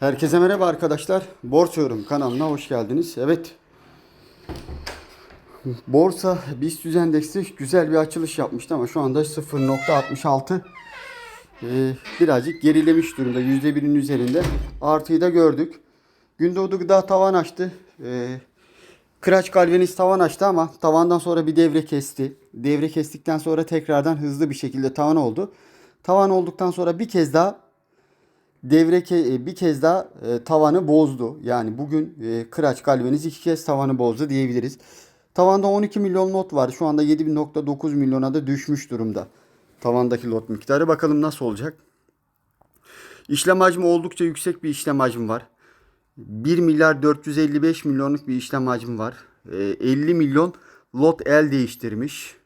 Herkese merhaba arkadaşlar. Borsa Yorum kanalına hoş geldiniz. Evet. Borsa BIST endeksi güzel bir açılış yapmıştı ama şu anda 0.66 ee, birazcık gerilemiş durumda. %1'in üzerinde. Artıyı da gördük. Gündoğdu gıda tavan açtı. Ee, Kıraç Galvaniz tavan açtı ama tavandan sonra bir devre kesti. Devre kestikten sonra tekrardan hızlı bir şekilde tavan oldu. Tavan olduktan sonra bir kez daha devre ke- e, bir kez daha e, tavanı bozdu. Yani bugün e, Kıraç Galvaniz iki kez tavanı bozdu diyebiliriz. Tavanda 12 milyon lot var. Şu anda 7.9 milyona da düşmüş durumda. Tavandaki lot miktarı. Bakalım nasıl olacak. İşlem hacmi oldukça yüksek bir işlem hacmi var. 1 milyar 455 milyonluk bir işlem hacmi var. E, 50 milyon lot el değiştirmiş.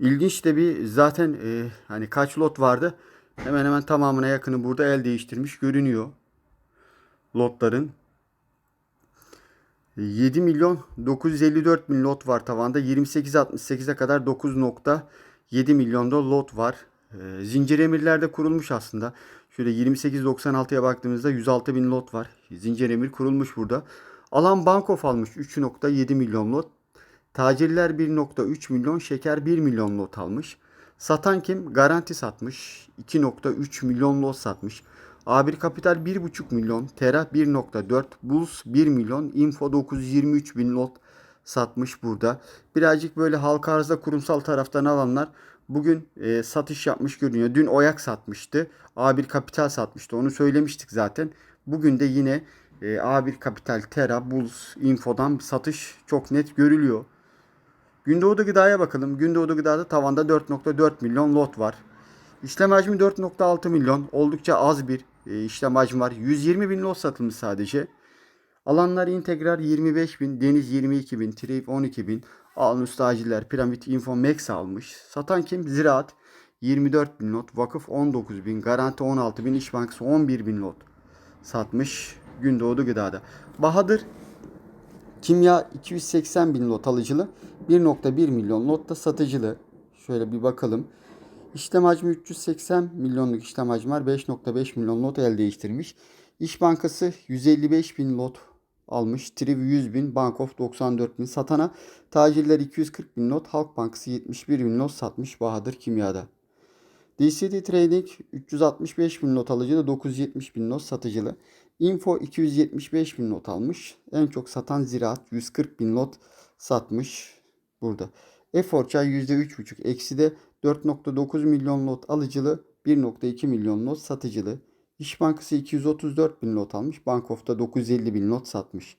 İlginç de bir zaten e, hani kaç lot vardı? Hemen hemen tamamına yakını burada el değiştirmiş görünüyor. Lotların. 7 milyon 954 bin lot var tavanda. 28.68'e kadar 9.7 milyonda lot var. E, zincir emirlerde kurulmuş aslında. Şöyle 28.96'ya baktığımızda 106 bin lot var. Zincir emir kurulmuş burada. Alan Bankof almış 3.7 milyon lot. Tacirler 1.3 milyon, şeker 1 milyon lot almış. Satan kim? Garanti satmış. 2.3 milyon lot satmış. A1 Kapital 1.5 milyon, Tera 1.4, Bulls 1 milyon, Info 923 bin lot satmış burada. Birazcık böyle halka arzda kurumsal taraftan alanlar bugün e, satış yapmış görünüyor. Dün Oyak satmıştı. A1 Kapital satmıştı. Onu söylemiştik zaten. Bugün de yine e, A1 Kapital, Tera, Bulls, Info'dan satış çok net görülüyor. Gündoğdu Gıda'ya bakalım. Gündoğdu Gıda'da tavanda 4.4 milyon lot var. İşlem hacmi 4.6 milyon. Oldukça az bir e, işlem hacmi var. 120 bin lot satılmış sadece. Alanlar integral 25 bin, deniz 22 bin, trip 12 bin, Alnus tacirler, piramit, info, max almış. Satan kim? Ziraat 24 bin lot, vakıf 19 bin, garanti 16 bin, İş Bankası 11 bin lot satmış Gündoğdu Gıda'da. Bahadır Kimya 280 bin lot alıcılı. 1.1 milyon lot da satıcılı. Şöyle bir bakalım. İşlem hacmi 380 milyonluk işlem hacmi var. 5.5 milyon lot el değiştirmiş. İş Bankası 155 bin lot almış. Triv 100 bin, Bankof 94 bin. Satana tacirler 240 bin lot. Halk Bankası 71 bin lot satmış Bahadır Kimya'da. DCD Trading 365 bin not alıcılı 970 bin not satıcılı. Info 275 bin not almış. En çok satan Ziraat 140 bin lot satmış burada. Efor Çay %3,5 eksi de 4.9 milyon lot alıcılı 1.2 milyon lot satıcılı. İş Bankası 234 bin lot almış. Bankof'ta 950 bin lot satmış.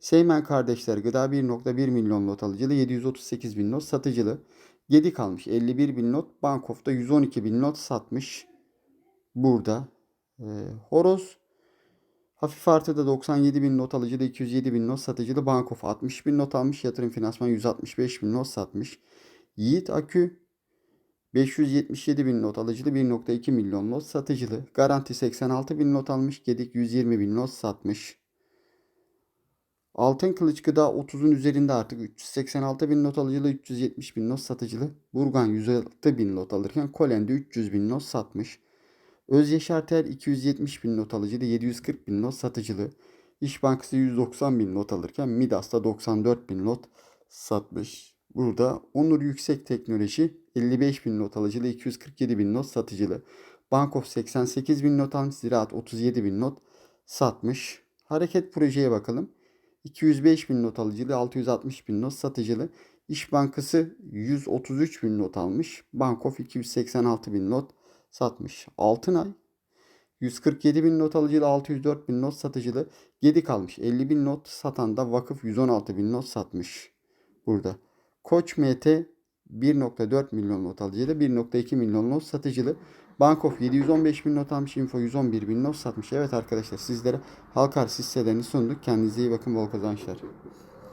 Seymen kardeşler gıda 1.1 milyon lot alıcılı 738 bin lot satıcılı. Gedik almış 51 bin lot. Bankof'ta 112 bin lot satmış. Burada. Ee, horoz hafif artıda 97 bin not alıcıda 207 bin not satıcıda Bankof 60 bin not almış. Yatırım finansman 165 bin not satmış. Yiğit Akü 577 bin not alıcılı 1.2 milyon not satıcılı. Garanti 86 bin not almış. Gedik 120 bin not satmış. Altın Kılıç Gıda 30'un üzerinde artık 386 bin not alıcılı 370 bin not satıcılı. Burgan 106 bin not alırken Kolen'de 300 bin not satmış. Öz Yaşar Tel 270 bin not alıcılı 740 bin not satıcılı. İş Bankası 190 bin not alırken Midas'ta 94 bin not satmış. Burada Onur Yüksek Teknoloji 55 bin not alıcılı 247 bin not satıcılı. Bankof 88 bin not almış. Ziraat 37 bin not satmış. Hareket projeye bakalım. 205 bin not alıcılı, 660 bin not satıcılı. İş Bankası 133 bin not almış. Bankof 286 bin not satmış. Altınay 147 bin not alıcılı, 604 bin not satıcılı. Gedik almış. 50 bin not satan da vakıf 116 bin not satmış. Burada. Koç MT 1.4 milyon not alıcılı, 1.2 milyon not satıcılı. Bankof 715 bin not almış. Info 111 bin not satmış. Evet arkadaşlar sizlere halka arz hisselerini sunduk. Kendinize iyi bakın. Bol kazançlar.